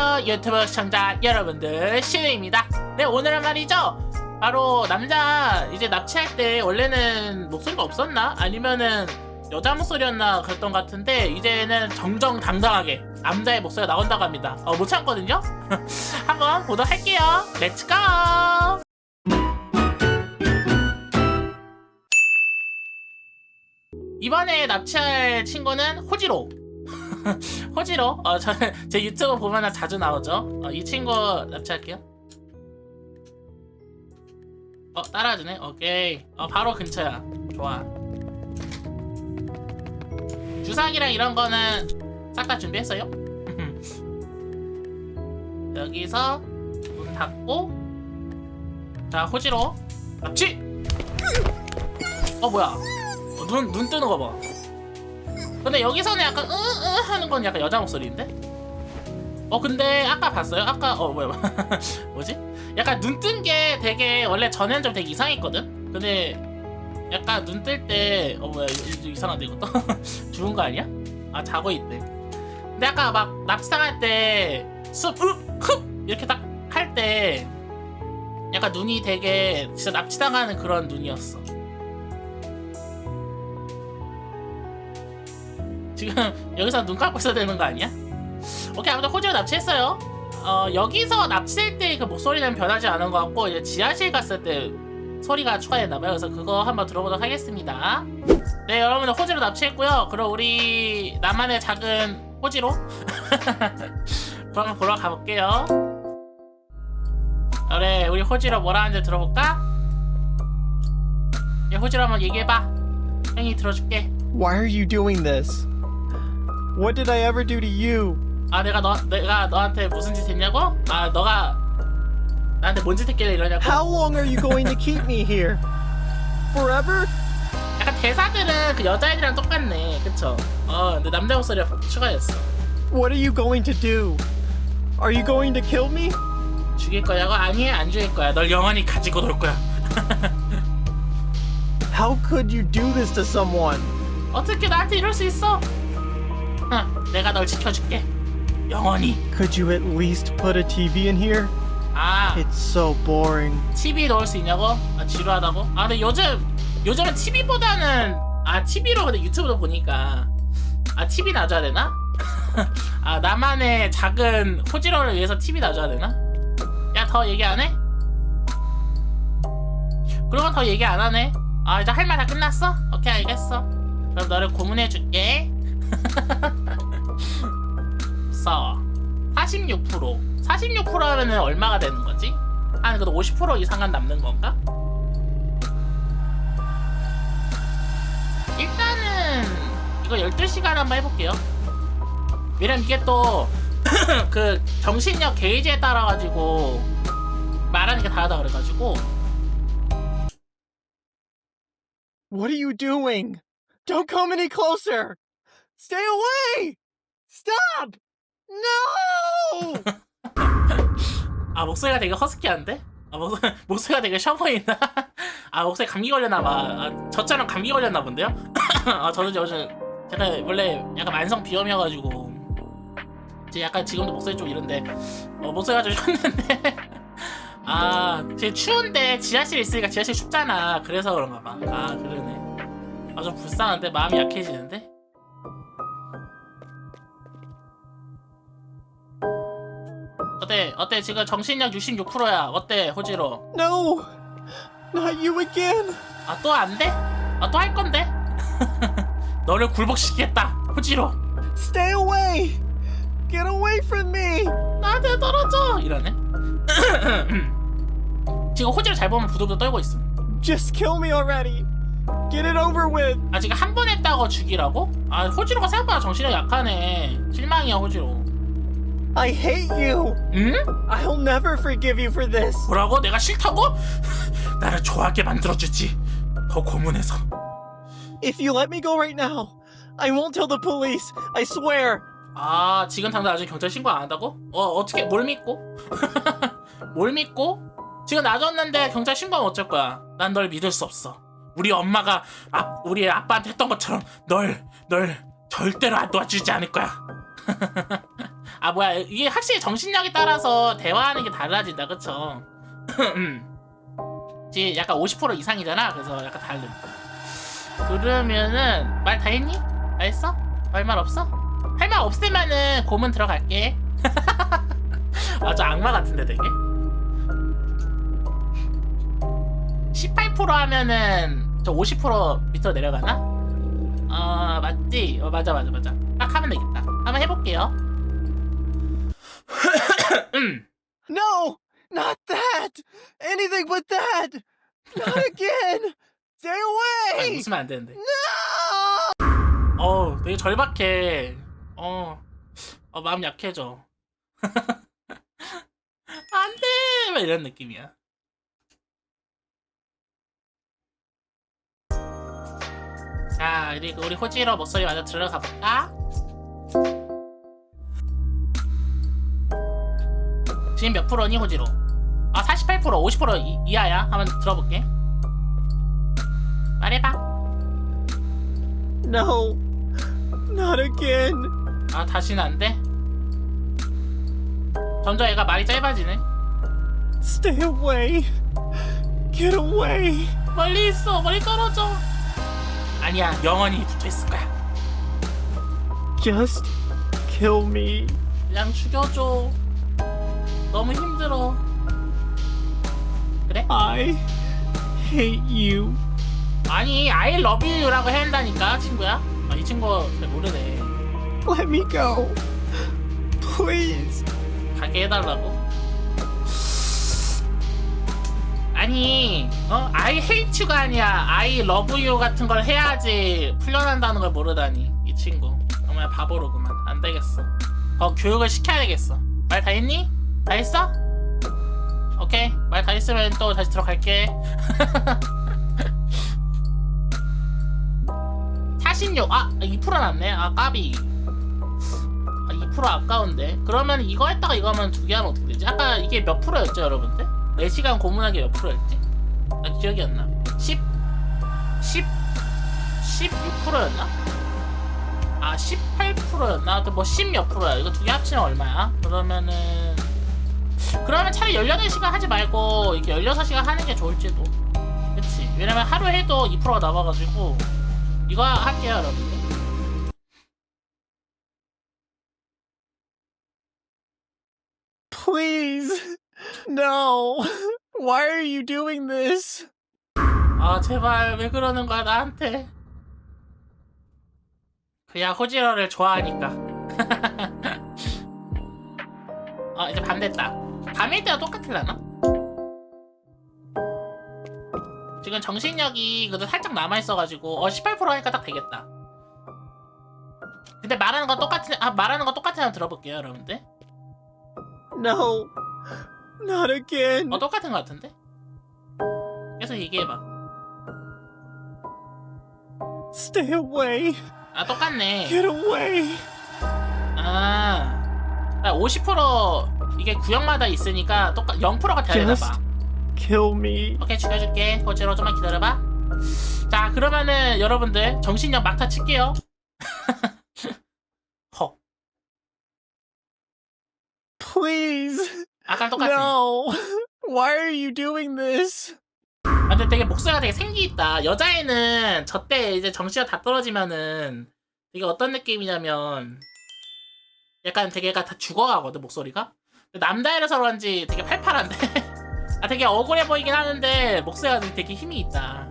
안녕하세요 유튜브 시청자 여러분들. 신우입니다. 네 오늘은 말이죠. 바로 남자 이제 납치할 때 원래는 목소리가 없었나? 아니면은 여자 목소리였나 그랬던 것 같은데 이제는 정정당당하게 남자의 목소리가 나온다고 합니다. 어, 못 참거든요? 한번 보도록 할게요. 렛츠고 이번에 납치할 친구는 호지로 호지로 어 저는 제 유튜브 보면은 자주 나오죠? 어, 이 친구 납치할게요. 어 따라주네? 오케이. 어 바로 근처야. 좋아. 주사기랑 이런 거는 싹 다 준비했어요? 여기서 문 닫고. 자 호지로 납치! 어 뭐야? 어, 눈, 눈 뜨는 거봐 근데 여기서는 약간 으으 하는 건 약간 여자 목소리인데? 어 근데 아까 봤어요? 아까 어 뭐야 뭐지? 약간 눈 뜬 게 되게 원래 전에는 좀 되게 이상했거든? 근데 약간 눈 뜰 때 어 뭐야 이거, 이상한데 이것도? 죽은 거 아니야? 아 자고 있대 근데 아까 막 납치당할 때숲흡 이렇게 딱 할 때 약간 눈이 되게 진짜 납치당하는 그런 눈이었어 지금 여기서 눈 감고 있어야 되는 거 아니야? 오케이 아무튼 호주로 납치했어요. 어 여기서 납치될 때그 목소리는 변하지 않은 것 같고 이제 지하실 갔을 때 소리가 추가됐나봐요. 그래서 그거 한번 들어보도록 하겠습니다. 네 여러분들 호주로 납치했고요. 그럼 우리 나만의 작은 호지로 그럼 보러 가볼게요. 그래 우리 호지로 뭐라 하는지 들어볼까? 예, 호지로 한번 얘기해봐. 형이 들어줄게. Why are you doing this? What did I ever do to you? 아 내가 너 내가 너한테 무슨 짓 했냐고? 아 너가 나한테 뭔 짓 했길래 이러냐고? How long are you going to keep me here? Forever? 약간 대사들은 그 여자애들이랑 똑같네, 그쵸? 어 근데 남자 목소리가 추가했어. What are you going to do? Are you going to kill me? 죽일 거냐고? 아니 안 죽일 거야. 널 영원히 가지고 놀 거야. How could you do this to someone? 어떻게 나한테 이럴 수 있어? 내가 널 지켜줄게. 영원히. Could you at least put a TV in here? 아 It's so boring. TV 넣을 수 있냐고? 아 지루하다고? 아 근데 요즘 요즘은 TV보다는 아 TV로 근데 유튜브도 보니까 아 TV 놔줘야 되나? 아 나만의 작은 호지로를 위해서 TV 놔줘야 되나? 야 더 얘기 안 해? 그러면 더 얘기 안 하네. 아 이제 할 말 다 끝났어? 오케이 알겠어. 그럼 너를 고문해 줄게. 써. 46% 46% 하면은 얼마가 되는 거지? 한 그래도 50% 이상은 남는 건가? 일단은 이거 12시간 한번 해볼게요 왜냐면 이게 또 그 정신력 게이지에 따라 가지고 말하는 게 다르다 그래가지고 What are you doing? Don't come any closer! Stay away! Stop! No! 아 목소리가 되게 허스키한데? 아 목, 목소리가 되게 보인다 아 목소리 감기 걸렸나봐. 아, 저처럼 감기 걸렸나 본데요? 아 저는 요즘 제가 원래 약간 만성 비염이어가지고. 제 약간 지금도 목소리 좀 이런데. 어, 목소리가 좀 쉬었는데. 아 지금 추운데 지하실 있으니까 지하실 춥잖아. 그래서 그런가 봐아 그러네. 아 좀 불쌍한데? 마음이 약해지는데 어때 어때 지금 정신력 66%야 어때 호지로 no! Not you again! 아 또 안 돼? 아 또 할 건데? 너를 굴복시키겠다 호지로 Stay away! Get away from me! 나한테 떨어져 이러네 지금 호지로 잘 보면 부들부들 떨고 있어 Just kill me already! Get it over with! 아 지금 한 번 했다고 죽이라고? 아 호지로가 생각보다 정신력 약하네 실망이야 호지로 I hate you! 응? I'll never forgive you for this! 뭐라고? 내가 싫다고? 나를 좋아하게 만들어주지 더 고문해서 If you let me go right now, I won't tell the police! I swear! 아 지금 당장 아직 경찰 신고 안 한다고? 어 어떻게 뭘 믿고? 뭘 믿고? 지금 놔뒀는데 경찰 신고하면 어쩔 거야? 난 널 믿을 수 없어. 우리 엄마가 아, 우리 아빠한테 했던 것처럼 널 널 절대로 안 도와주지 않을 거야. 아 뭐야 이게 확실히 정신력에 따라서 대화하는 게 달라진다 그쵸? 지금 약간 50% 이상이잖아 그래서 약간 다른 그러면은 말 다 했니? 다 했어? 할 말 없어? 할 말 없으면은 고문 들어갈게 아저 악마 같은데 되게 18% 하면은 저 50% 밑으로 내려가나? 어 맞지? 어 맞아 맞아 맞아 딱 하면 되겠다 한번 해볼게요 음. No! Not that! Anything but that! Not again! Stay 아, away! 웃으면 안 되는데 No! 어우 되게 절박해 어, 어 마음 약해져 안 돼 막 이런 느낌이야 자 그리고 우리 호지로 목소리 마저 들어가 볼까? 지금 몇 프로니 호지로? 아 48% 50% 이, 이하야 한번 들어볼게 말해봐 No! Not again! 아 다시는 안 돼? 점점 애가 말이 짧아지네 Stay away! Get away! 멀리 있어 멀리 떨어져 아니야 영원히 붙어있을 거야 Just kill me. 그냥 죽여줘 너무 힘들어 그래? I hate you. 아니 I love you라고 해야 한다니까 친구야 아, 이 친구 잘 모르네 Let me go. Please. 가게 해달라고 아니 어 I hate you가 아니야 I love you 같은 걸 해야지 풀려난다는 걸 모르다니 이 친구 정말 바보로구만 안 되겠어 더 교육을 시켜야겠어 말 다 했니? 다 했어? 오케이 말 다 했으면 또 다시 들어갈게 46 아, 2% 남네 아 까비 아, 2% 아까운데 그러면 이거 했다가 이거 하면 두 개 하면 어떻게 되지? 아까 이게 몇 프로였죠 여러분들? 4시간 고문하기 몇 프로였지? 나 기억이 안 나. 10 10 16%였나? 아 18%였나? 하여튼 뭐10 몇 프로야. 이거 두 개 합치면 얼마야? 그러면은 그러면 차라리 18시간 하지 말고 이렇게 16시간 하는 게 좋을지도. 그치? 왜냐면 하루 해도 2%가 남아가지고 이거 할게요 여러분들. Please. No. Why are you doing this? 아 제발 왜 그러는 거야 나한테 그냥 호지러를 좋아하니까 아 이제 밤 됐다 밤일 때와 똑같을라나? 지금 정신력이 그래도 살짝 남아있어가지고 어 18% 하니까 딱 되겠다 근데 말하는 건 똑같은 아 말하는 건 똑같은 들어볼게요 여러분들 No. Not again. 어 똑같은 것 같은데? 계속 얘기해봐 Stay away. 아 똑같네 Get away. 아, 50% 이게 구역마다 있으니까 똑같 0%가 돼야 되나 봐. Kill me. 오케이 죽여줄게. 호지로 좀만 기다려봐. 자 그러면은 여러분들 정신력 막타 칠게요. 허. Please. 아까 똑같아. No. Why are you doing this? 아, 근데 되게 목소리가 되게 생기 있다. 여자애는 저 때 이제 정신력 다 떨어지면은 이게 어떤 느낌이냐면 약간 되게 다 죽어가거든 목소리가. 남자애라서 그런지 되게 팔팔한데. 아 되게 억울해 보이긴 하는데 목소리가 되게 힘이 있다.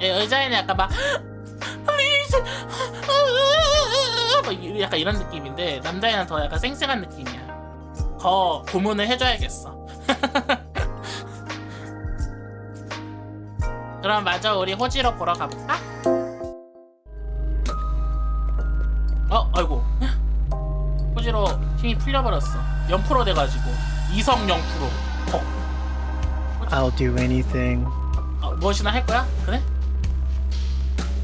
예, 여자애는 약간 막 please 막 이- 약간 이런 느낌인데 남자애는 더 약간 쌩쌩한 느낌이야. 더 고문을 해줘야겠어. 그럼 마저 우리 호지로 보러 가볼까? 어, 아이고. 호지로 힘이 풀려버렸어. 0% 돼가지고. 이성 0%. 어, I'll do anything. 어, 무엇이나 할 거야? 그래?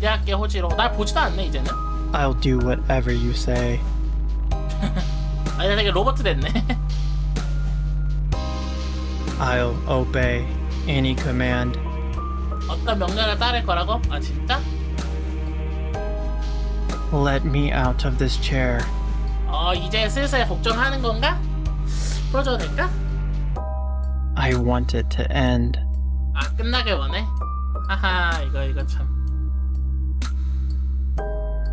대학교 호지로. 날 보지도 않네, 이제는. I'll do whatever you say. 아, 이제 되게 로버트 됐네. I'll obey any command. 어떤 명령을 따를 거라고? 아, 진짜? Let me out of this chair. 어 이제 슬슬 복종하는 건가? 풀어줘도 될까? I want it to end. 아 끝나길 원해? 하하 이거 이거 참.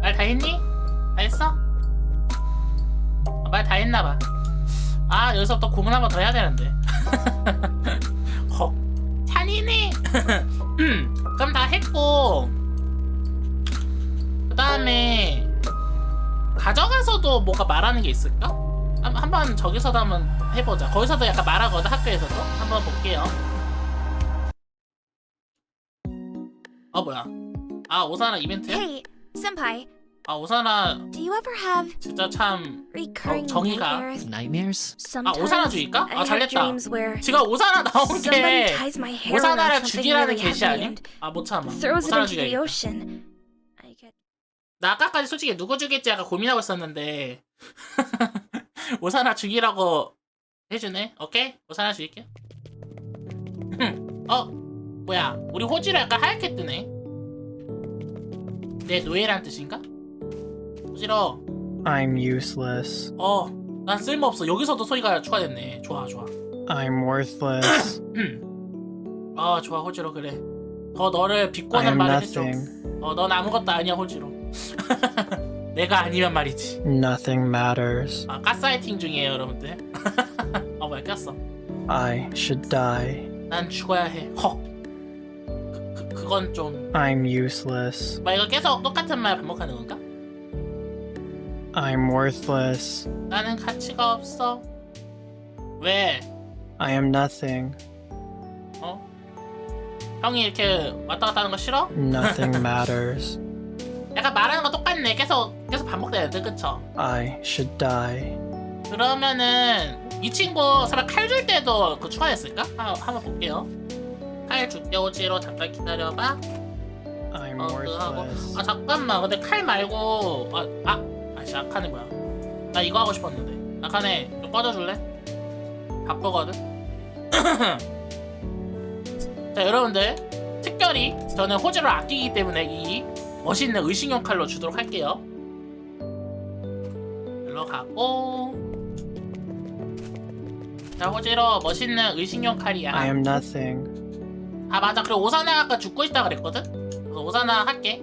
말 다 했니? 다 했어? 말 다 했나봐. 아 여기서부터 고문 한 번 더 해야 되는데. 헉 찬이네. 음, 그럼 다 했고 그 다음에 가져가서도 뭐가 말하는 게 있을까? 한- 한번 저기서도 한번 해보자. 거기서도 약간 말하거든 학교에서도 한번 볼게요. 어 뭐야? 아 오사나 이벤트야? Hey, senpai, 아 오사나 do you ever have 진짜 참 recurring 어, 정의가. nightmares? Nightmares? Sometimes 오사나? I 아, have 잘됐다. dreams where 지금 오사나 나온 somebody 게 ties my hair around 오사나를 something 죽이라는 게시 and 아 못 참아. throws it 오사나 into the 죽여야겠다. ocean. 나 아까까지 솔직히 누구 죽일지 약간 고민하고 있었는데 오사나 죽이라고 해주네. 오케이 오사나 죽일게. 흠. 어 뭐야? 우리 호지로 약간 하얗게 뜨네. 내 노예란 뜻인가? 호지로 I'm useless. 어, 난 쓸모없어. 여기서도 소리가 추가됐네. 좋아, 좋아. I'm worthless. 음. 아, 좋아, 호지로 그래. 더 너를 비꼬는 말을 해줘. nothing. 어, 넌 아무것도 아니야, 호지로. 내가 아니면 말이지. Nothing matters. 아, 가스라이팅 중이에요, 여러분들. 어, 뭐야, 꼈어. I should die. 난 죽어야 해. 헉. 그, 그, 그건 좀. I'm useless. 뭐 이거 계속 똑같은 말 반복하는 건가? I'm worthless. 나는 가치가 없어. 왜? I am nothing. 어? 형이 이렇게 왔다 갔다 하는 거 싫어? Nothing matters. 약간 말하는 거 똑같네. 계속 계속 반복되는데, 그쵸? I should die. 그러면은 이 친구 설마 칼 줄 때도 그 추가됐을까? 한, 한번 볼게요. 칼 줄게 오지로 잠깐 기다려봐. I'm 어, 하고. worthless. 아 잠깐만, 근데 칼 말고 아, 아, 아씨 아카네 뭐야? 나 이거 하고 싶었는데. 아카네 좀 꺼져줄래? 바쁘거든. 자 여러분들 특별히 저는 호주를 아끼기 때문에 이 멋있는 의식용 칼로 주도록 할게요. 일로 가고 자 호지로 멋있는 의식용 칼이야. I am nothing. 아 맞아 그리고 오사나 아까 죽고 싶다 그랬거든? 그래서 오사나 할게.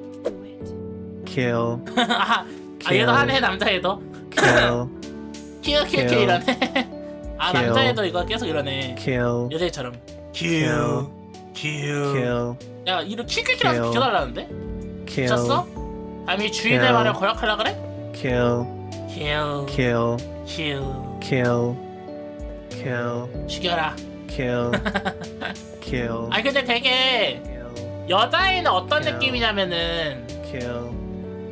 Kill. 아, 아 얘도 하네 남자애도 Kill. 키어 키어 Kill. 이러네 아 Kill. 남자애도 이거 계속 이러네 Kill. 여자애처럼 Kill. 킬 Kill. 야 이거 Kill. 비켜달라는데? Kill. 미쳤어? 아니 주인의 Kill. 말을 거역하려 그래? Kill. 킬 Kill. 킬 Kill. Kill. 죽여라 Kill. Kill. 아니 근데 되게 Kill. 여자애는 어떤 Kill. 느낌이냐면은 Kill.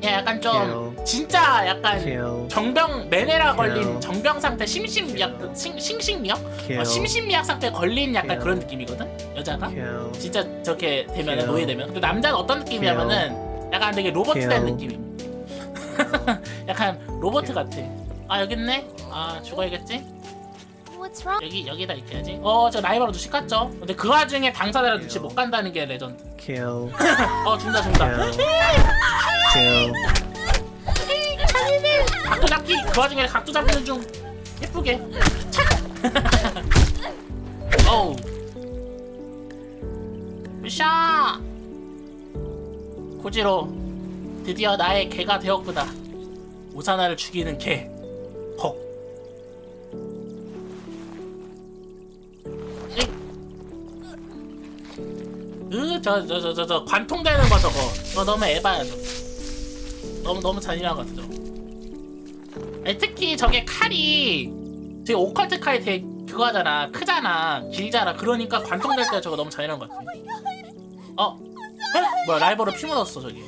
그냥 약간 좀 Kill. 진짜 약간 Kill. 정병 메네라 걸린 Kill. 정병 상태 심신미약 심, 심신미약 Kill. 어, 심신미약 상태 걸린 약간 Kill. 그런 느낌이거든 여자가 Kill. 진짜 저렇게 되면 Kill. 노예 되면 근데 남자는 어떤 느낌이냐면은 약간 되게 로봇 된. 느낌입니다. 약간 로봇 같아. 아 여기 있네. 아 죽어야겠지? What's wrong? 여기 여기다 이렇게 해야지. 어저 라이벌로 눈치 깠죠? 근데 그 와중에 당사자랑 눈치 못 간다는 게 레전드. Kill. 어 준다 준다. Kill. Kill. 각도 잡기? 그 와중에 각도 잡는 중. 예쁘게. 착 어우. 으쌰 고지로 드디어 나의 개가 되었구나. 오사나를 죽이는 개 헉. 으저 저 저 저 저 관통되는 거 저거. 저 너무 에바야 저거. 너무 너무 잔인한 것 같아 저거. 아니, 특히 저게 칼이 되게 오컬트 칼이 되게 그거 하잖아. 크잖아. 길잖아. 그러니까 관통될 때 저거 너무 잔인한 것 같아. 어? 어? 뭐야 라이벌로 피 묻었어 저기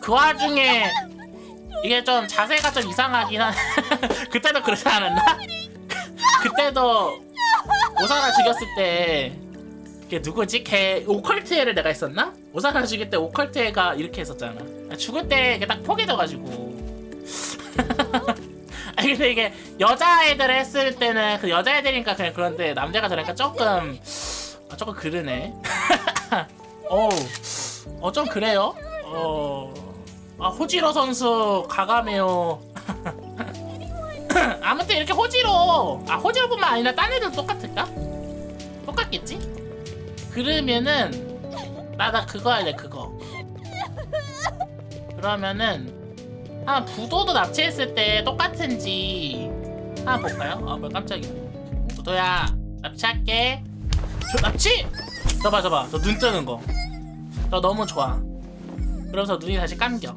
그 와중에 이게 좀 자세가 좀 이상하긴 한 그때도 그러지 않았나? 그때도 오사나 죽였을 때걔 누구지? 걔 오컬트 애를 내가 했었나? 오사나 죽일 때 오컬트 애가 이렇게 했었잖아 죽을 때 이게 딱 포개져가지고 아니 근데 이게 여자애들 했을 때는 그 여자애들이니까 그냥 그런데 남자가 저러니까 조금 아, 조금 그러네 어우. 어 좀 그래요? 어. 아, 호지로 선수 가가메요. 아무튼 이렇게 호지로. 아 호지로뿐만 아니라 딴 애들 똑같을까? 똑같겠지? 그러면은 나 나 그거 할래 그거. 그러면은 한 부도도 납치했을 때 똑같은지 한번 볼까요? 아 뭐야 깜짝이야. 부도야 납치할게. 저 납치! 저봐 저봐 저 눈 뜨는 거 저 너무 좋아 그러면서 눈이 다시 감겨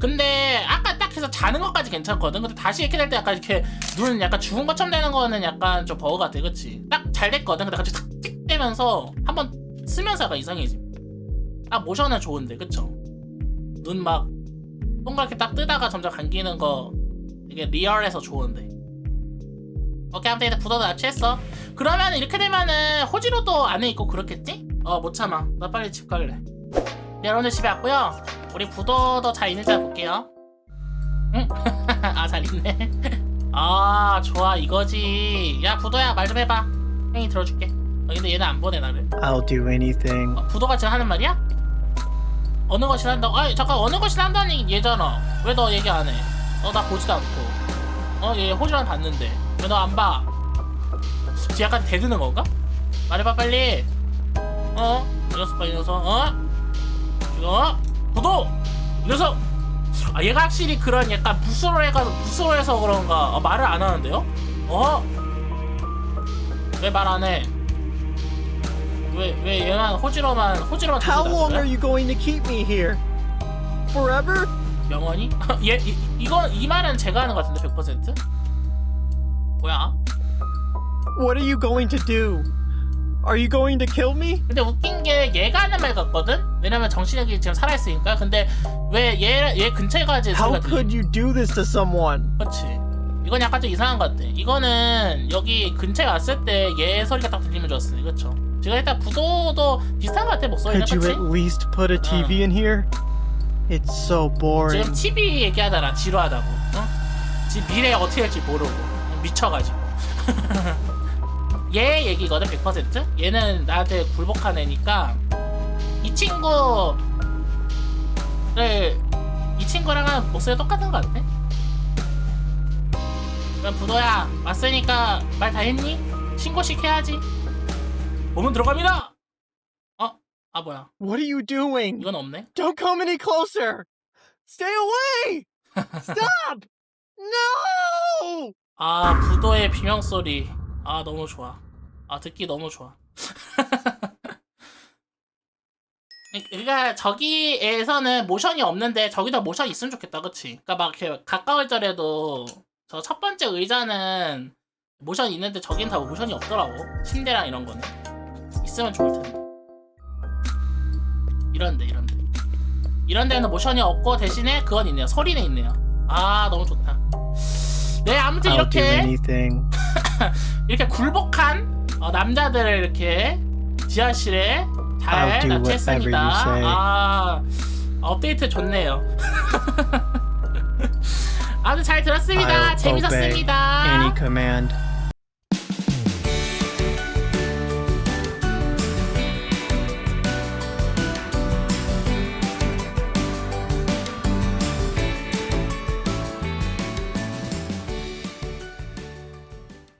근데 아까 딱 해서 자는 것까지 괜찮거든. 근데 다시 이렇게 될 때 약간 이렇게 눈 약간 죽은 것처럼 되는 거는 약간 좀 버거 같아, 그렇지? 딱 잘 됐거든. 근데 갑자기 탁찍 되면서 한번 쓰면서 약간 이상해지. 딱 모션은 좋은데, 그쵸? 눈 막 동그랗게 딱 뜨다가 점점 감기는 거 이게 리얼해서 좋은데. 오케이 아무튼 일단 부도도 납치했어. 그러면 이렇게 되면은 호지로도 안에 있고 그렇겠지? 어 못 참아. 나 빨리 집 갈래. 네, 여러분들 집에 왔고요. 우리 부도도 잘 있는지 볼게요. 응? 아, 잘 있네. 아, 좋아, 이거지. 야, 부도야, 말 좀 해봐. 형이 들어줄게. 어, 근데 얘는 안 보내, 나를. I'll do anything. 어, 부도가 지금 하는 말이야? 어느 것이라 한다? 아니, 잠깐, 어느 것이라 한다는 얘잖아. 왜 너 얘기 안 해? 어, 나 보지도 않고. 어, 얘 호주랑 봤는데. 왜 너 안 봐? 지 약간 대드는 건가? 말해봐, 빨리. 어? 이 녀석 봐, 이 녀석. 어? 이거 구독! 이 녀석! 아 얘가 확실히 그런 약간 부스러해가 부스러해서 그런가 아, 말을 안 하는데요? 어? 왜 말 안 해? 왜 왜 얘만 호지로만 호지로만 How long are you going to keep me here? Forever? 영원히? 얘 이, 이거 이 말은 제가 하는 것 같은데 100%? 뭐야? What are you going to do? Are you going to kill me? 근데 웃긴 게 얘가 하는 말 같거든? 왜냐면 정신력이 지금 살아있으니까 근데 왜 얘 얘 근처에 가지 How could you do this to someone? 그렇지. 이건 약간 좀 이상한 것 같아. 이거는 여기 근처에 왔을 때 얘 소리가 딱 들리면 좋았어. 그렇죠. 지금 일단 부도도 비슷한 것 같아 목소리는 Could you at least put a TV in here? It's so boring. 지금 TV 얘기하다가 지루하다고. 어? 지금 미래 어떻게 될지 모르고 미쳐가지고. 얘 얘기거든 100%. 얘는 나한테 굴복한 애니까 이 친구를 이 친구랑은 목소리 똑같은 것 같아. 그럼 부도야 왔으니까 말 다 했니? 신고식 해야지. 몸은 들어갑니다. 어? 아 뭐야? What are you doing? 이건 없네. Don't come any closer! Stay away! Stop! No! 아 부도의 비명 소리 아 너무 좋아 아 듣기 너무 좋아 그러니까 저기에서는 모션이 없는데 저기다 모션이 있으면 좋겠다 그치 그러니까 막 이렇게 가까울 적에도 저 첫 번째 의자는 모션이 있는데 저긴 다 모션이 없더라고 침대랑 이런 거는 있으면 좋을 텐데 이런데 이런데 이런 데는 모션이 없고 대신에 그건 있네요 소리는 있네요 아 너무 좋다 네 아무튼 이렇게. 이렇게 굴복한 어, 남자들을 이렇게 지하실에 잘 납치했습니다. 아 업데이트 좋네요. 아주 잘 들었습니다. 재밌었습니다.